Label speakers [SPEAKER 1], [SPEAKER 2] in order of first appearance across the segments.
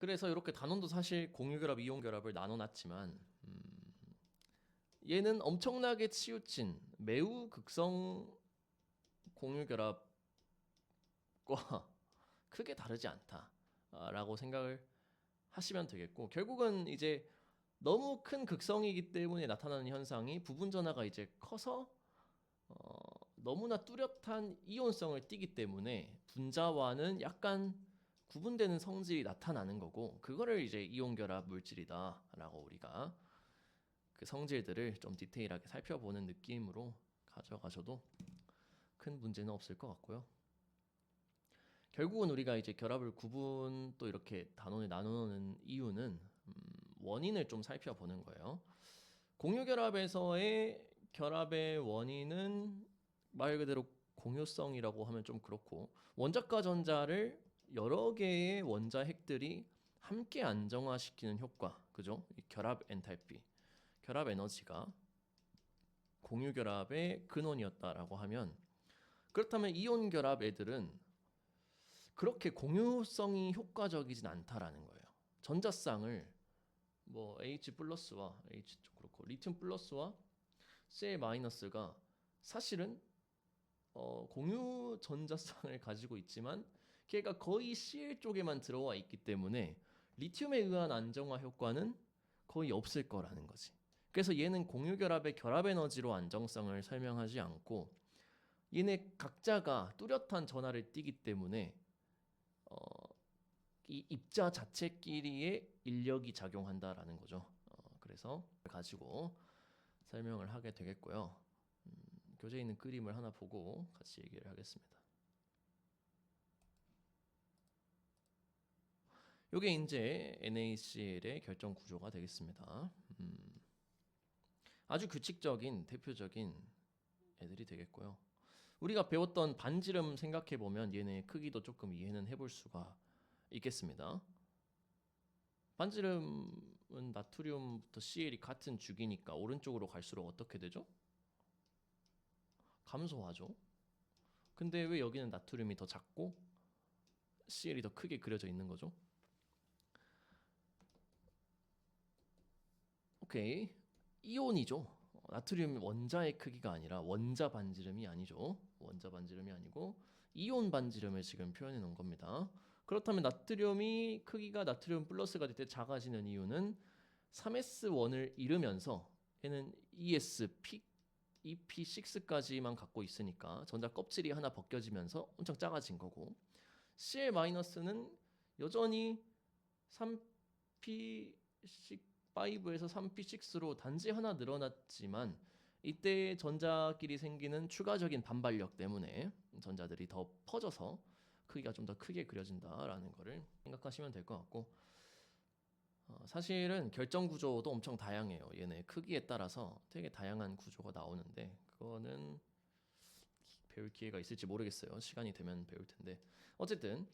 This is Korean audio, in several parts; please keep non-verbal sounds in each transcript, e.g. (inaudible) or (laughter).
[SPEAKER 1] 그래서 이렇게 단원도 사실 공유결합, 이온결합을 나눠놨지만 음, 얘는 엄청나게 치우친 매우 극성 공유결합과 (laughs) 크게 다르지 않다라고 생각을 하시면 되겠고 결국은 이제 너무 큰 극성이기 때문에 나타나는 현상이 부분 전하가 이제 커서 어, 너무나 뚜렷한 이온성을 띠기 때문에 분자와는 약간 구분되는 성질이 나타나는 거고 그거를 이제 이온 결합 물질이다라고 우리가 그 성질들을 좀 디테일하게 살펴보는 느낌으로 가져가셔도 큰 문제는 없을 것 같고요. 결국은 우리가 이제 결합을 구분 또 이렇게 단원에 나누는 이유는 음, 원인을 좀 살펴보는 거예요. 공유 결합에서의 결합의 원인은 말 그대로 공유성이라고 하면 좀 그렇고 원자과 전자를 여러 개의 원자 핵들이 함께 안정화시키는 효과, 그죠? 이 결합 엔탈피, 결합 에너지가 공유 결합의 근원이었다라고 하면 그렇다면 이온 결합 애들은 그렇게 공유성이 효과적이진 않다라는 거예요. 전자쌍을 뭐 H 플러스와 H 쪽 그렇고 리튬 플러스와 Cl 마이너스가 사실은 어, 공유 전자쌍을 가지고 있지만 걔가 거의 Cl 쪽에만 들어와 있기 때문에 리튬에 의한 안정화 효과는 거의 없을 거라는 거지. 그래서 얘는 공유 결합의 결합 에너지로 안정성을 설명하지 않고 얘네 각자가 뚜렷한 전하를 띠기 때문에 어, 이 입자 자체끼리의 인력이 작용한다라는 거죠. 어, 그래서 가지고 설명을 하게 되겠고요. 음, 교재에 있는 그림을 하나 보고 같이 얘기를 하겠습니다. 요게 이제 NaCl의 결정 구조가 되겠습니다. 음, 아주 규칙적인 대표적인 애들이 되겠고요. 우리가 배웠던 반지름 생각해 보면 얘네 크기도 조금 이해는 해볼 수가 있겠습니다. 반지름은 나트륨부터 Cl이 같은 주기니까 오른쪽으로 갈수록 어떻게 되죠? 감소하죠. 근데 왜 여기는 나트륨이 더 작고 Cl이 더 크게 그려져 있는 거죠? 오케이. 이온이죠. 나트륨 원자의 크기가 아니라 원자 반지름이 아니죠. 원자 반지름이 아니고 이온 반지름을 지금 표현해 놓은 겁니다. 그렇다면 나트륨이 크기가 나트륨 플러스가 될 때 작아지는 이유는 3s1을 잃으면서 얘는 ES, EP6까지만 갖고 있으니까 전자 껍질이 하나 벗겨지면서 엄청 작아진 거고 Cl-는 여전히 3p6 5에서 3p6로 단지 하나 늘어났지만 이때 전자끼리 생기는 추가적인 반발력 때문에 전자들이 더 퍼져서 크기가 좀 더 크게 그려진다라는 거를 생각하시면 될 것 같고 어, 사실은 결정 구조도 엄청 다양해요. 얘네 크기에 따라서 되게 다양한 구조가 나오는데 그거는 배울 기회가 있을지 모르겠어요. 시간이 되면 배울 텐데 어쨌든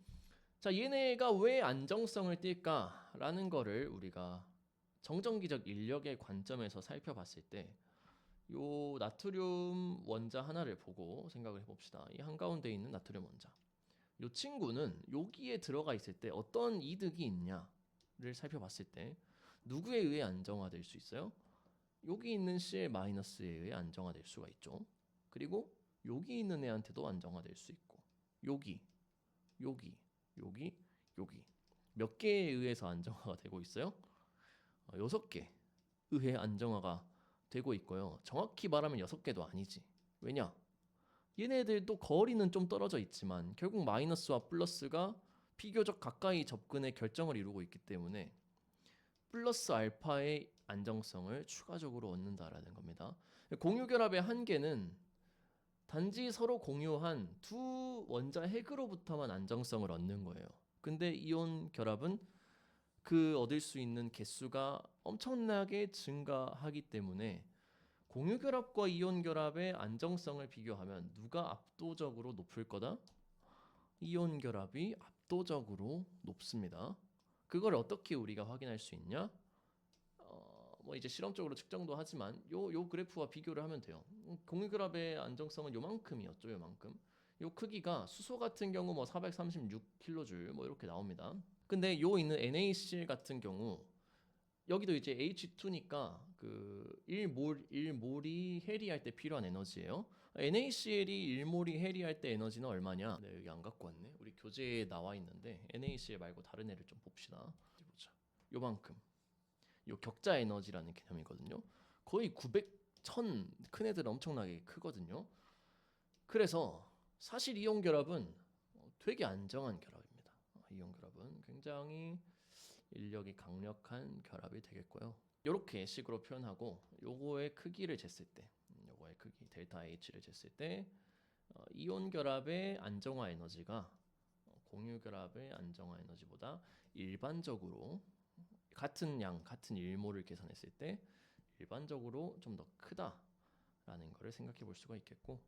[SPEAKER 1] 자 얘네가 왜 안정성을 띌까라는 거를 우리가 정전기적 인력의 관점에서 살펴봤을 때 요 나트륨 원자 하나를 보고 생각을 해봅시다. 이 한가운데 있는 나트륨 원자. 요 친구는 여기에 들어가 있을 때 어떤 이득이 있냐를 살펴봤을 때 누구에 의해 안정화될 수 있어요? 여기 있는 Cl 마이너스에 의해 안정화될 수가 있죠. 그리고 여기 있는 애한테도 안정화될 수 있고 여기, 여기, 여기, 여기 몇 개에 의해서 안정화가 되고 있어요? 어, 여섯 개 의해 안정화가 되고 있고요. 정확히 말하면 여섯 개도 아니지. 왜냐? 얘네들도 거리는 좀 떨어져 있지만 결국 마이너스와 플러스가 비교적 가까이 접근의 결정을 이루고 있기 때문에 플러스 알파의 안정성을 추가적으로 얻는다라는 겁니다. 공유 결합의 한계는 단지 서로 공유한 두 원자 핵으로부터만 안정성을 얻는 거예요. 근데 이온 결합은 그 얻을 수 있는 개수가 엄청나게 증가하기 때문에 공유 결합과 이온 결합의 안정성을 비교하면 누가 압도적으로 높을 거다? 이온 결합이 압도적으로 높습니다. 그걸 어떻게 우리가 확인할 수 있냐? 어, 뭐 이제 실험적으로 측정도 하지만 요, 요 그래프와 비교를 하면 돼요. 공유 결합의 안정성은 요만큼이었죠, 요만큼. 요 크기가 수소 같은 경우 뭐 436kJ 뭐 이렇게 나옵니다. 근데 요 있는 NaCl 같은 경우 여기도 이제 H2니까 그 1몰 1몰이 해리할 때 필요한 에너지예요. NaCl이 1몰이 해리할 때 에너지는 얼마냐? 네, 여기 안 갖고 왔네. 우리 교재에 나와 있는데 NaCl 말고 다른 애를 좀 봅시다. 보자. 요만큼. 요 격자 에너지라는 개념이거든요. 거의 900, 1000, 큰 애들은 엄청나게 크거든요. 그래서 사실 이온 결합은 어, 되게 안정한. 어, 이온 결합은 굉장히 인력이 강력한 결합이 되겠고요. 이렇게 식으로 표현하고 요거의 크기를 쟀을 때, 음, 요거의 크기 델타 H를 쟀을 때 어, 이온 결합의 안정화 에너지가 어, 공유 결합의 안정화 에너지보다 일반적으로 같은 양, 같은 일모를 계산했을 때 일반적으로 좀 더 크다라는 것을 생각해 볼 수가 있겠고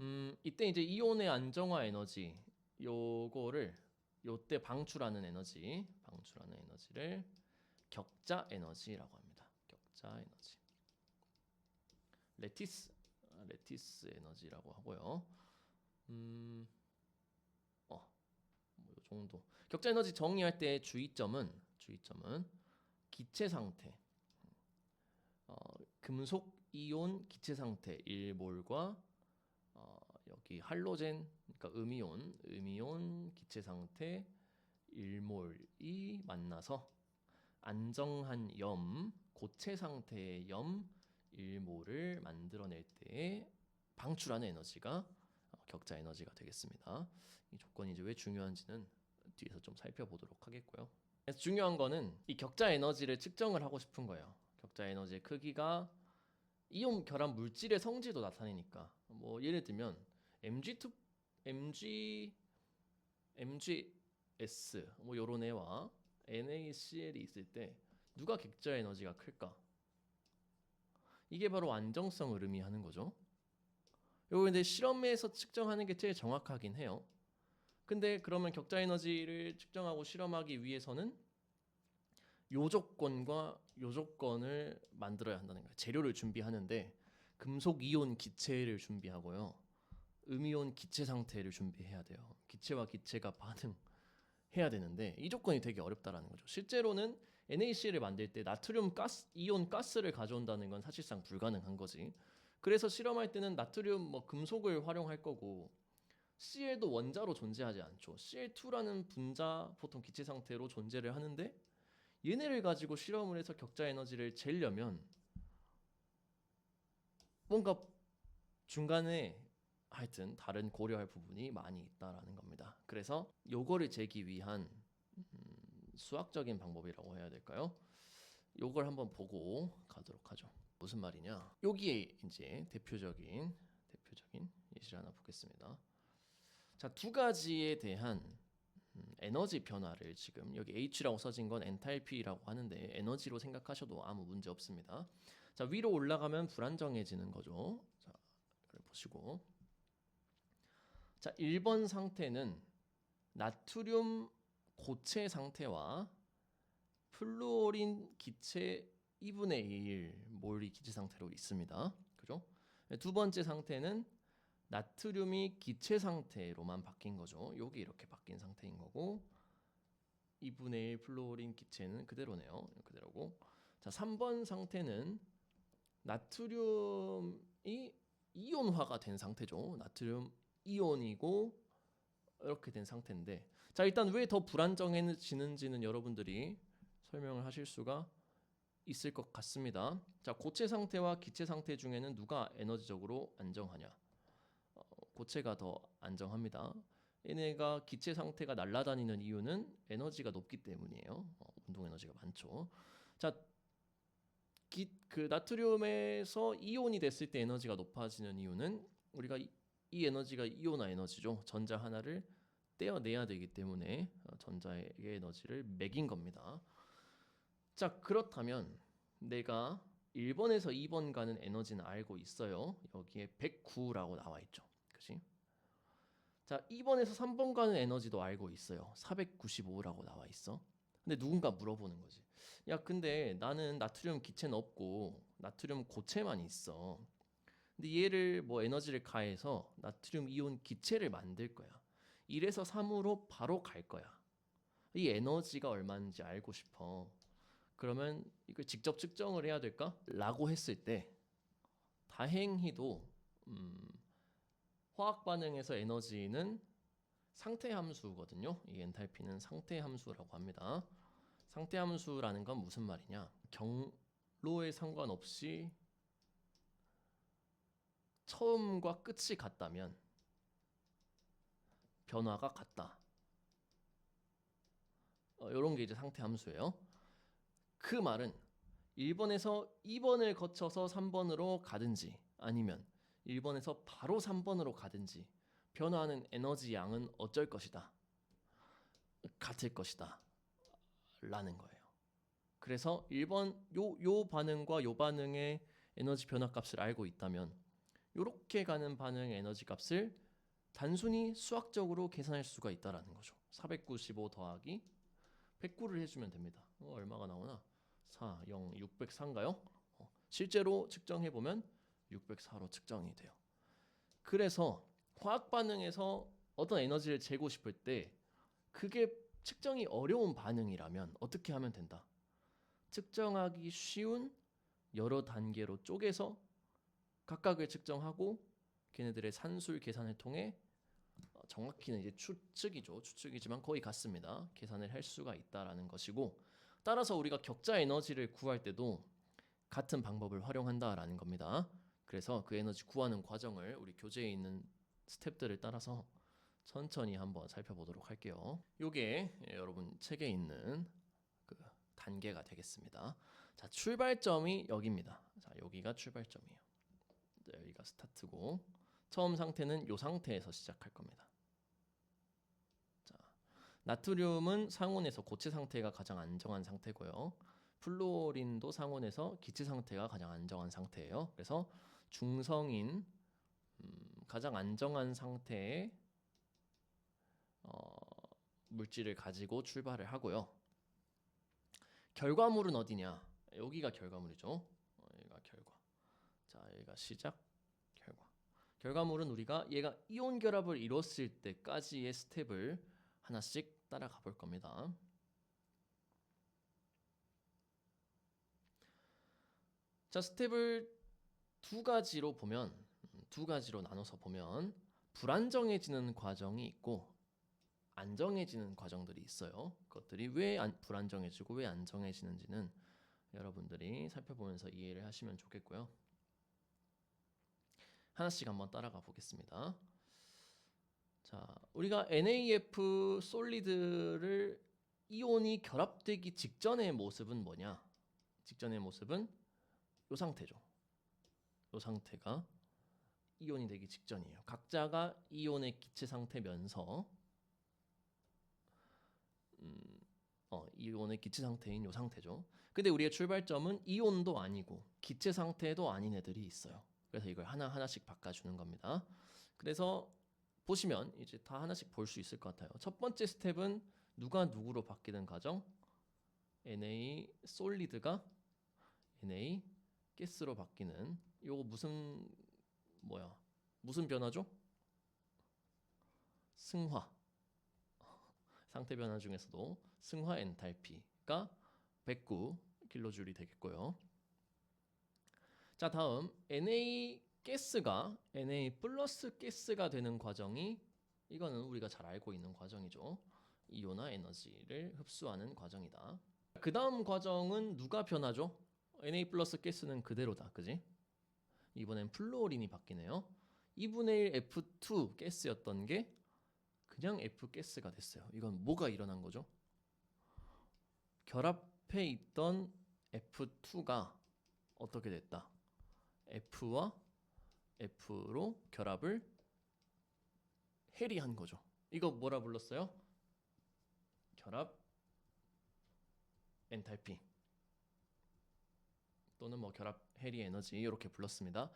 [SPEAKER 1] 음, 이때 이제 이온의 안정화 에너지 요거를 요때 방출하는 에너지, 방출하는 에너지를 격자 에너지라고 합니다. 격자 에너지. 레티스 아, 레티스 에너지라고 하고요. 음, 어, 뭐요 정도. 격자 에너지 정의할 때 주의점은 주의점은 기체 상태, 어, 금속 이온 기체 상태 1몰과 어, 여기 할로젠 그러니까 음이온 음이온 기체 상태 1몰이 만나서 안정한 염 고체 상태의 염 1몰을 만들어낼 때 방출하는 에너지가 어, 격자 에너지가 되겠습니다. 이 조건이 이제 왜 중요한지는 뒤에서 좀 살펴보도록 하겠고요. 그래서 중요한 거는 이 격자 에너지를 측정을 하고 싶은 거예요. 격자 에너지의 크기가 이온 결합 물질의 성질도 나타내니까 뭐 예를 들면 Mg2 Mg MgS 뭐 요런 애와 NaCl이 있을 때 누가 격자 에너지가 클까? 이게 바로 안정성을 의미하는 거죠. 요거 근데 실험에서 측정하는 게 제일 정확하긴 해요. 근데 그러면 격자 에너지를 측정하고 실험하기 위해서는 요 조건과 요 조건을 만들어야 한다는 거예요. 재료를 준비하는데 금속 이온 기체를 준비하고요. 음이온 기체 상태를 준비해야 돼요. 기체와 기체가 반응해야 되는데 이 조건이 되게 어렵다라는 거죠. 실제로는 NaCl을 만들 때 나트륨 가스 이온 가스를 가져온다는 건 사실상 불가능한 거지. 그래서 실험할 때는 나트륨 뭐 금속을 활용할 거고 Cl도 원자로 존재하지 않죠. Cl2라는 분자 보통 기체 상태로 존재를 하는데 얘네를 가지고 실험을 해서 격자 에너지를 재려면 뭔가 중간에 하여튼 다른 고려할 부분이 많이 있다라는 겁니다. 그래서 요거를 재기 위한 음, 수학적인 방법이라고 해야 될까요? 요걸 한번 보고 가도록 하죠. 무슨 말이냐? 여기에 이제 대표적인 대표적인 예시를 하나 보겠습니다. 자, 두 가지에 대한 음, 에너지 변화를 지금 여기 H라고 써진 건 엔탈피라고 하는데 에너지로 생각하셔도 아무 문제 없습니다. 자, 위로 올라가면 불안정해지는 거죠. 자, 보시고 자, 1번 상태는 나트륨 고체 상태와 플루오린 기체 2분의 1 몰이 기체 상태로 있습니다. 그죠? 두 번째 상태는 나트륨이 기체 상태로만 바뀐 거죠. 여기 이렇게 바뀐 상태인 거고 2분의 1 플루오린 기체는 그대로네요. 그대로고. 자, 3번 상태는 나트륨이 이온화가 된 상태죠. 나트륨 이온이고 이렇게 된 상태인데 자 일단 왜 더 불안정해지는지는 여러분들이 설명을 하실 수가 있을 것 같습니다. 자 고체 상태와 기체 상태 중에는 누가 에너지적으로 안정하냐? 어, 고체가 더 안정합니다. 얘네가 기체 상태가 날아다니는 이유는 에너지가 높기 때문이에요. 어, 운동 에너지가 많죠. 자, 기, 그 나트륨에서 이온이 됐을 때 에너지가 높아지는 이유는 우리가 이, 이 에너지가 이온화 에너지죠. 전자 하나를 떼어내야 되기 때문에 어, 전자의 에너지를 매긴 겁니다. 자, 그렇다면 내가 1번에서 2번 가는 에너지는 알고 있어요. 여기에 109라고 나와 있죠. 그지? 자, 2번에서 3번 가는 에너지도 알고 있어요. 495라고 나와 있어. 근데 누군가 물어보는 거지. 야, 근데 나는 나트륨 기체는 없고 나트륨 고체만 있어. 근데 얘를 뭐 에너지를 가해서 나트륨 이온 기체를 만들 거야. 1에서 3으로 바로 갈 거야. 이 에너지가 얼마인지 알고 싶어. 그러면 이걸 직접 측정을 해야 될까? 라고 했을 때 다행히도 음, 화학 반응에서 에너지는 상태 함수거든요. 이 엔탈피는 상태 함수라고 합니다. 상태 함수라는 건 무슨 말이냐? 경로에 상관없이 처음과 끝이 같다면 변화가 같다. 어, 이런 게 이제 상태 함수예요. 그 말은 1번에서 2번을 거쳐서 3번으로 가든지 아니면 1번에서 바로 3번으로 가든지 변화하는 에너지 양은 어쩔 것이다. 같을 것이다. 라는 거예요. 그래서 1번 요 요 반응과 요 반응의 에너지 변화 값을 알고 있다면 요렇게 가는 반응의 에너지 값을 단순히 수학적으로 계산할 수가 있다라는 거죠. 495 더하기 109를 해주면 됩니다. 어, 얼마가 나오나? 4, 0, 604인가요? 어, 실제로 측정해 보면 604로 측정이 돼요. 그래서 화학 반응에서 어떤 에너지를 재고 싶을 때 그게 측정이 어려운 반응이라면 어떻게 하면 된다? 측정하기 쉬운 여러 단계로 쪼개서 각각을 측정하고 걔네들의 산술 계산을 통해 어, 정확히는 이제 추측이죠. 추측이지만 거의 같습니다. 계산을 할 수가 있다라는 것이고 따라서 우리가 격자 에너지를 구할 때도 같은 방법을 활용한다라는 겁니다. 그래서 그 에너지 구하는 과정을 우리 교재에 있는 스텝들을 따라서 천천히 한번 살펴보도록 할게요. 요게 예, 여러분 책에 있는 그 단계가 되겠습니다. 자, 출발점이 여기입니다. 자, 여기가 출발점이에요. 네, 여기가 스타트고 처음 상태는 요 상태에서 시작할 겁니다. 자, 나트륨은 상온에서 고체 상태가 가장 안정한 상태고요. 플로린도 상온에서 기체 상태가 가장 안정한 상태예요. 그래서 중성인 음, 가장 안정한 상태의 어, 물질을 가지고 출발을 하고요. 결과물은 어디냐? 여기가 결과물이죠. 자, 여기가 시작, 결과. 결과물은 우리가 얘가 이온 결합을 이뤘을 때까지의 스텝을 하나씩 따라가 볼 겁니다. 자, 스텝을 두 가지로 보면 음, 두 가지로 나눠서 보면 불안정해지는 과정이 있고 안정해지는 과정들이 있어요. 그것들이 왜 안- 불안정해지고 왜 안정해지는지는 여러분들이 살펴보면서 이해를 하시면 좋겠고요. 하나씩 한번 따라가 보겠습니다. 자, 우리가 NAF 솔리드를 이온이 결합되기 직전의 모습은 뭐냐? 직전의 모습은 이 상태죠. 이 상태가 이온이 되기 직전이에요. 각자가 이온의 기체 상태면서 음, 어, 이온의 기체 상태인 이 상태죠. 근데 우리의 출발점은 이온도 아니고 기체 상태도 아닌 애들이 있어요. 그래서 이걸 하나 하나씩 바꿔주는 겁니다. 그래서 보시면 이제 다 하나씩 볼 수 있을 것 같아요. 첫 번째 스텝은 누가 누구로 바뀌는 과정? Na 솔리드가 Na 가스로 바뀌는 요거 무슨 뭐야? 무슨 변화죠? 승화. 상태 변화 중에서도 승화 엔탈피가 109 킬로줄이 되겠고요. 자, 다음 Na 가스가 Na 플러스 가스가 되는 과정이 이거는 우리가 잘 알고 있는 과정이죠. 이온화 에너지를 흡수하는 과정이다. 그 다음 과정은 누가 변하죠? Na 플러스 가스는 그대로다, 그지? 이번엔 플로린이 바뀌네요. 2분의 1 F2 가스였던 게 그냥 F 가스가 됐어요. 이건 뭐가 일어난 거죠? 결합해 있던 F2가 어떻게 됐다? F와 F로 결합을 해리한 거죠. 이거 뭐라 불렀어요? 결합 엔탈피 또는 뭐 결합 해리 에너지 이렇게 불렀습니다.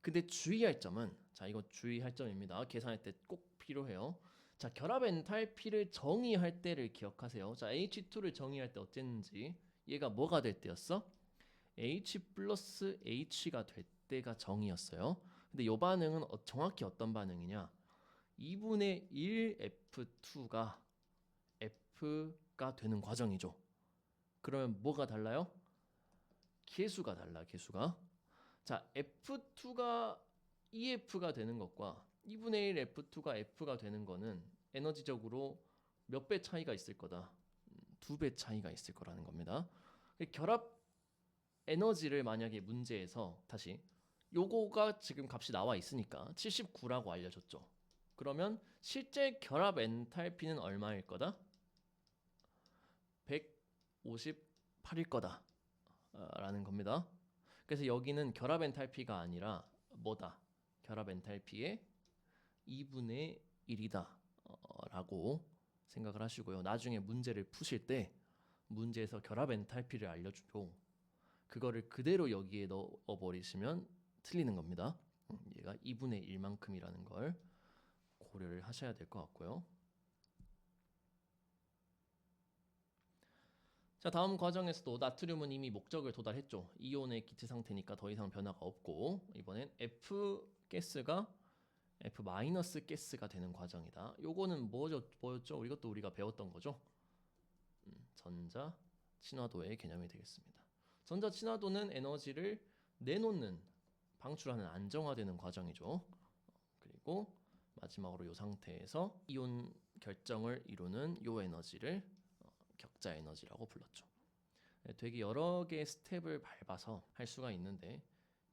[SPEAKER 1] 근데 주의할 점은 자 이거 주의할 점입니다. 계산할 때 꼭 필요해요. 자 결합 엔탈피를 정의할 때를 기억하세요. 자 H2를 정의할 때 어쨌는지 얘가 뭐가 될 때였어? H 플러스 H가 될 때가 정의였어요. 근데 이 반응은 어- 정확히 어떤 반응이냐? 2분의 1 F2가 F가 되는 과정이죠. 그러면 뭐가 달라요? 개수가 달라, 개수가. 자, F2가 EF가 되는 것과 2분의 1 F2가 F가 되는 거는 에너지적으로 몇 배 차이가 있을 거다. 두 배 차이가 있을 거라는 겁니다. 결합 에너지를 만약에 문제에서 다시 요거가 지금 값이 나와 있으니까 79라고 알려줬죠. 그러면 실제 결합 엔탈피는 얼마일 거다? 158일 거다. 아, 라는 겁니다. 그래서 여기는 결합 엔탈피가 아니라 뭐다? 결합 엔탈피의 2분의 1이다. 어, 라고 생각을 하시고요. 나중에 문제를 푸실 때 문제에서 결합 엔탈피를 알려주고 그거를 그대로 여기에 넣어 버리시면 틀리는 겁니다. 음, 얘가 2분의 1만큼이라는 걸 고려를 하셔야 될 것 같고요. 자 다음 과정에서도 나트륨은 이미 목적을 도달했죠. 이온의 기체 상태니까 더 이상 변화가 없고 이번엔 F 가스가 F 마이너스 가스가 되는 과정이다. 요거는 뭐죠? 뭐였죠? 이것도 우리가 배웠던 거죠. 음, 전자 친화도의 개념이 되겠습니다. 전자 친화도는 에너지를 내놓는 방출하는 안정화되는 과정이죠. 그리고 마지막으로 이 상태에서 이온 결정을 이루는 요 에너지를 어, 격자 에너지라고 불렀죠. 네, 되게 여러 개의 스텝을 밟아서 할 수가 있는데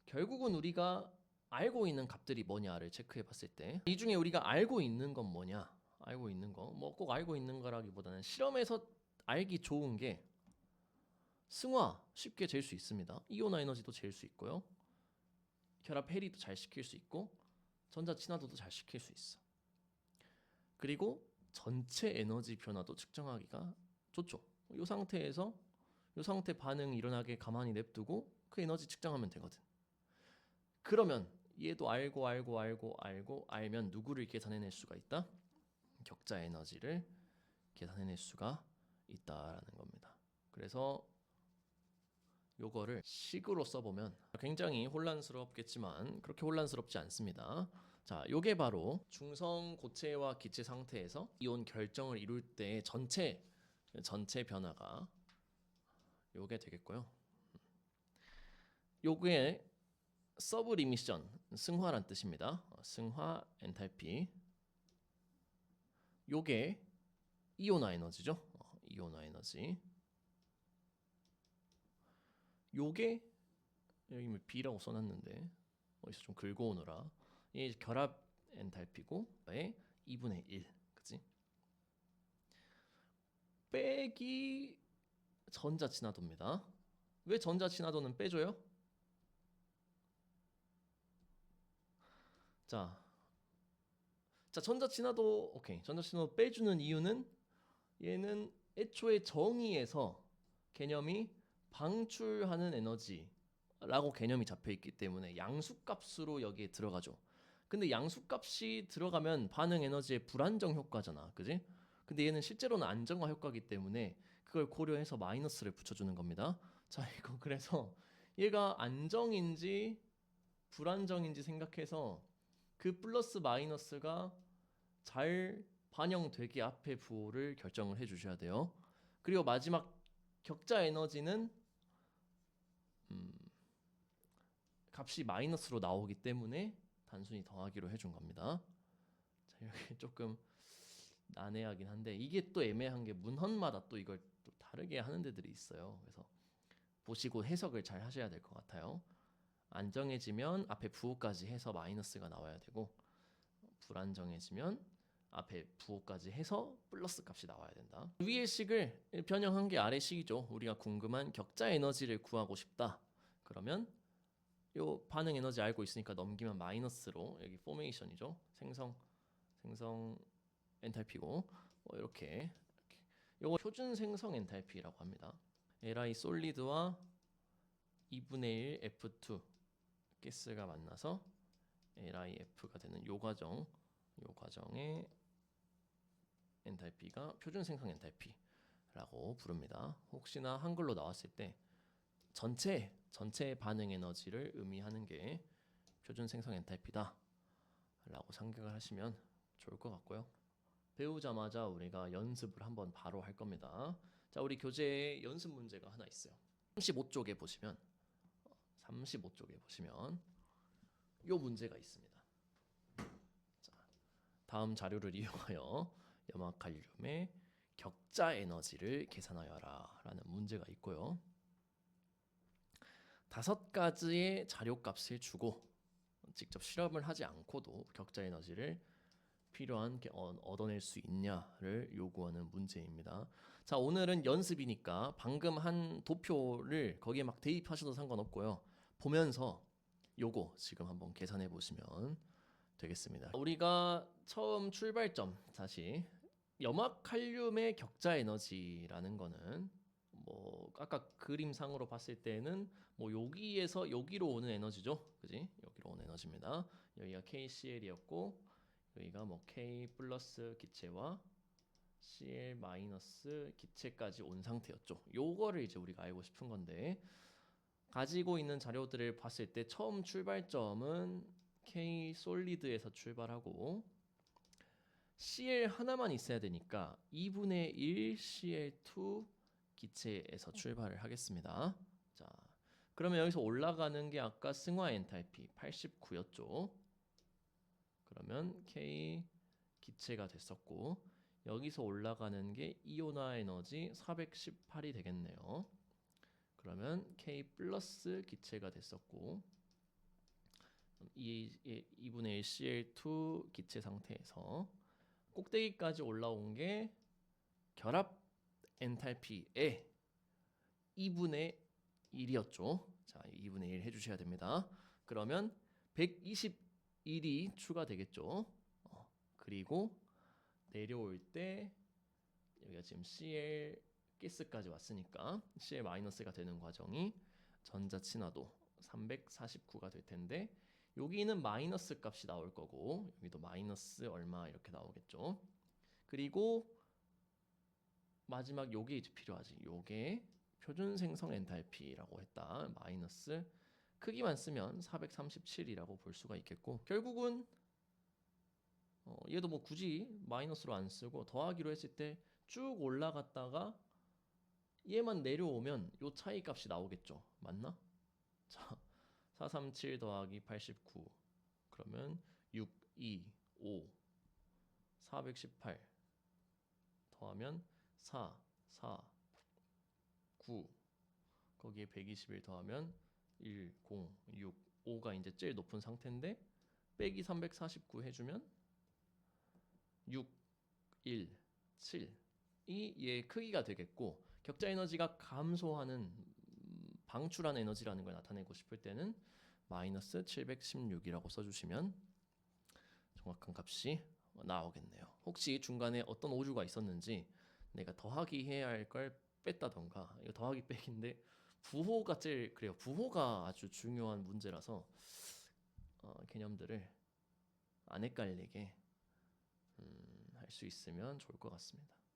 [SPEAKER 1] 결국은 우리가 알고 있는 값들이 뭐냐를 체크해 봤을 때 이 중에 우리가 알고 있는 건 뭐냐? 알고 있는 거 뭐 꼭 알고 있는 거라기보다는 실험에서 알기 좋은 게 승화 쉽게 잴 수 있습니다. 이온화 에너지도 잴 수 있고요. 결합 해리도 잘 시킬 수 있고 전자 친화도도 잘 시킬 수 있어. 그리고 전체 에너지 변화도 측정하기가 좋죠. 이 상태에서 이 상태 반응 일어나게 가만히 냅두고 그 에너지 측정하면 되거든. 그러면 얘도 알고 알고 알고 알고 알면 누구를 계산해낼 수가 있다? 격자 에너지를 계산해낼 수가 있다라는 겁니다. 그래서 요거를 식으로 써보면 굉장히 혼란스럽겠지만 그렇게 혼란스럽지 않습니다. 자, 요게 바로 중성 고체와 기체 상태에서 이온 결정을 이룰 때 전체 전체 변화가 요게 되겠고요. 요게 서브리미션 승화란 뜻입니다. 어, 승화 엔탈피. 요게 이온화 에너지죠. 어, 이온화 에너지. 요게 여기 뭐 B라고 써놨는데 어디서 좀 긁어 오느라 이 결합 엔탈피고 의 2분의 1 그치? 빼기 전자 친화도입니다. 왜 전자 친화도는 빼줘요? 자, 자 전자 친화도 오케이 전자 친화도 빼주는 이유는 얘는 애초에 정의에서 개념이 방출하는 에너지라고 개념이 잡혀 있기 때문에 양수값으로 여기에 들어가죠. 근데 양수값이 들어가면 반응 에너지의 불안정 효과잖아. 그지? 근데 얘는 실제로는 안정화 효과이기 때문에 그걸 고려해서 마이너스를 붙여주는 겁니다. 자, (laughs) 이거 그래서 얘가 안정인지 불안정인지 생각해서 그 플러스 마이너스가 잘 반영되게 앞에 부호를 결정을 해 주셔야 돼요. 그리고 마지막 격자 에너지는 음, 값이 마이너스로 나오기 때문에 단순히 더하기로 해준 겁니다. 자, 여기 (laughs) 조금 난해하긴 한데 이게 또 애매한 게 문헌마다 또 이걸 또 다르게 하는 데들이 있어요. 그래서 보시고 해석을 잘 하셔야 될 것 같아요. 안정해지면 앞에 부호까지 해서 마이너스가 나와야 되고 불안정해지면 앞에 부호까지 해서 플러스 값이 나와야 된다. 위의 식을 변형한 게 아래 식이죠. 우리가 궁금한 격자 에너지를 구하고 싶다. 그러면 요 반응 에너지 알고 있으니까 넘기면 마이너스로 여기 포메이션이죠. 생성 생성 엔탈피고 뭐 이렇게, 이렇게 요거 표준 생성 엔탈피라고 합니다. Li 솔리드와 2분의 1 F2 가스가 만나서 LIF가 되는 요 과정 요 과정의 엔탈피가 표준 생성 엔탈피라고 부릅니다. 혹시나 한글로 나왔을 때 전체 전체 반응 에너지를 의미하는 게 표준 생성 엔탈피다라고 생각을 하시면 좋을 것 같고요. 배우자마자 우리가 연습을 한번 바로 할 겁니다. 자, 우리 교재에 연습 문제가 하나 있어요. 35쪽에 보시면 35쪽에 보시면 요 문제가 있습니다. 자, 다음 자료를 (laughs) 이용하여 염화칼륨의 격자 에너지를 계산하여라 라는 문제가 있고요. 다섯 가지의 자료값을 주고 직접 실험을 하지 않고도 격자 에너지를 필요한 게 어- 얻어낼 수 있냐를 요구하는 문제입니다. 자, 오늘은 연습이니까 방금 한 도표를 거기에 막 대입하셔도 상관없고요. 보면서 요거 지금 한번 계산해 보시면 되겠습니다. 우리가 처음 출발점 다시 염화칼륨의 격자 에너지라는 거는 뭐 아까 그림상으로 봤을 때는 뭐 여기에서 여기로 오는 에너지죠. 그지? 여기로 오는 에너지입니다. 여기가 KCl이었고 여기가 뭐 K 플러스 기체와 Cl 마이너스 기체까지 온 상태였죠. 요거를 이제 우리가 알고 싶은 건데 가지고 있는 자료들을 봤을 때 처음 출발점은 K 솔리드에서 출발하고 Cl 하나만 있어야 되니까 2분의 1 Cl2 기체에서 출발을 하겠습니다. 자, 그러면 여기서 올라가는 게 아까 승화 엔탈피 89였죠. 그러면 K 기체가 됐었고 여기서 올라가는 게 이온화 에너지 418이 되겠네요. 그러면 K 플러스 기체가 됐었고 이 2분의 1 Cl2 기체 상태에서 꼭대기까지 올라온 게 결합 엔탈피의 2분의 1이었죠. 자, 2분의 1 해주셔야 됩니다. 그러면 121이 추가되겠죠. 어, 그리고 내려올 때 여기가 지금 Cl 가스까지 왔으니까 Cl 마이너스가 되는 과정이 전자 친화도 349가 될 텐데 여기는 마이너스 값이 나올 거고 여기도 마이너스 얼마 이렇게 나오겠죠. 그리고 마지막 요게 이제 필요하지. 요게 표준 생성 엔탈피라고 했다. 마이너스 크기만 쓰면 437이라고 볼 수가 있겠고 결국은 어, 얘도 뭐 굳이 마이너스로 안 쓰고 더하기로 했을 때 쭉 올라갔다가 얘만 내려오면 요 차이 값이 나오겠죠. 맞나? 자, 437 더하기 89 그러면 6, 2, 5 418 더하면 4, 4, 9 거기에 121 더하면 1, 0, 6, 5가 이제 제일 높은 상태인데 빼기 349 해주면 6, 1, 7이 얘의 크기가 되겠고 격자 에너지가 감소하는 음, 방출한 에너지라는 걸 나타내고 싶을 때는 마이너스 716이라고 써주시면 정확한 값이 나오겠네요. 혹시 중간에 어떤 오류가 있었는지 내가 더하기 해야 할 걸 뺐다던가 이거 더하기 빼기인데 부호가 제일 그래요. 부호가 아주 중요한 문제라서 어, 개념들을 안 헷갈리게 음, 할 수 있으면 좋을 것 같습니다.